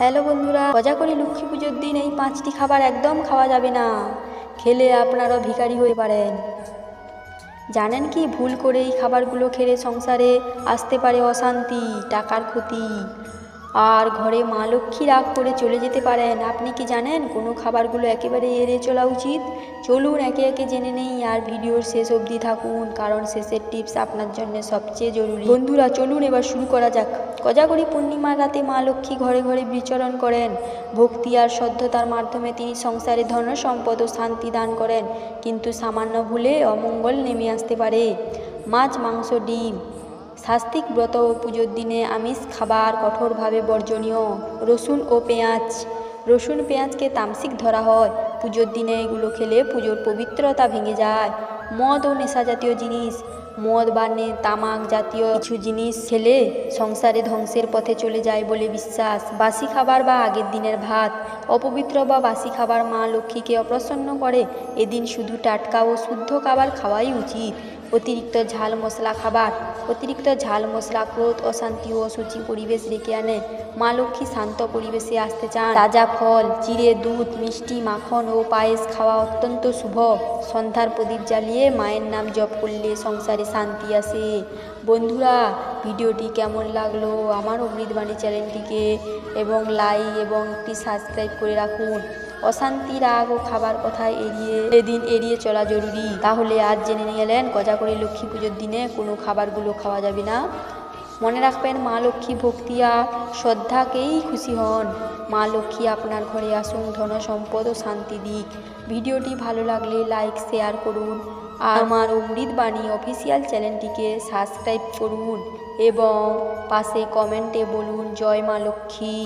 Hello বন্ধুরা, মজা করে লক্ষ্মী পুজোর দিন এই পাঁচটি খাবার একদম খাওয়া যাবে না। খেলে আপনারাও ভিখারি হয়ে পারেন। জানেন কি, ভুল করে এই খাবারগুলো খেলে সংসারে আসতে পারে অশান্তি, টাকার ক্ষতি। আর ঘরে মা লক্ষ্মী রাগ করে চলে যেতে পারেন। আপনি কি জানেন, কোনো খাবারগুলো একেবারে এড়িয়ে চলা উচিত? চলুন, একে একে জেনে নেই আর ভিডিওর শেষ অবধি থাকুন, কারণ শেষের টিপস আপনার জন্য সবচেয়ে জরুরি। বন্ধুরা, চলুন এবার শুরু করা যাক। কোজাগরি পূর্ণিমার রাতে মা লক্ষ্মী ঘরে ঘরে বিচরণ করেন। ভক্তি আর শ্রদ্ধতার মাধ্যমে তিনি সংসারে ধন, সম্পদ ও শান্তি দান করেন, কিন্তু সামান্য ভুলে অমঙ্গল নেমে আসতে পারে। মাছ, মাংস, ডিম, শাস্তিক ব্রত ও পুজোর দিনে আমিষ খাবার কঠোরভাবে বর্জনীয়। রসুন ও পেঁয়াজ, রসুন, পেঁয়াজকে তামসিক ধরা হয়। পুজোর দিনে এগুলো খেলে পুজোর পবিত্রতা ভেঙে যায়। মদ ও নেশা জাতীয় জিনিস, মদ বা তামাক জাতীয় কিছু জিনিস খেলে সংসারে ধ্বংসের পথে চলে যায় বলে বিশ্বাস। বাসি খাবার বা আগের দিনের ভাত। অপবিত্র বা বাসি খাবার মা লক্ষ্মীকে অপ্রসন্ন করে। এদিন শুধু টাটকা ও শুদ্ধ খাবার খাওয়াই উচিত। অতিরিক্ত ঝাল মশলা খাবার, অতিরিক্ত ঝাল মশলা ক্রোধ, অশান্তি ও সূচি পরিবেশ রেখে আনে। মা লক্ষ্মী শান্ত পরিবেশে আসতে চান। তাজা ফল চিড়ে দুধ, মিষ্টি, মাখন ও পায়েস খাওয়া অত্যন্ত শুভ। সন্ধ্যার প্রদীপ জ্বালিয়ে মায়ের নাম জপ করলে সংসারে শান্তি আসে। বন্ধুরা ভিডিওটি কেমন লাগল আমার অমৃতবাণী চ্যানেলটিকে এবং লাইক এবং একটি সাবস্ক্রাইব করে রাখুন। অশান্তি, রাগ ও খাবার কথা এড়িয়ে এদিন এড়িয়ে চলা জরুরি। তাহলে আজ জেনে নিয়ে এলেন কজাগরি লক্ষ্মী পুজোর দিনে কোনো খাবারগুলো খাওয়া যাবে না। মনে রাখবেন মা লক্ষ্মী ভক্তিয়া, শ্রদ্ধাকেই খুশি হন। মা লক্ষ্মী আপনার ঘরে আসুন ধন সম্পদ ও শান্তি দিক। ভিডিওটি ভালো লাগলে লাইক, শেয়ার করুন। আমার অমৃতবাণী অফিসিয়াল চ্যানেলটিকে সাবস্ক্রাইব করুন এবং পাশে কমেন্টে বলুন জয় মা লক্ষ্মী।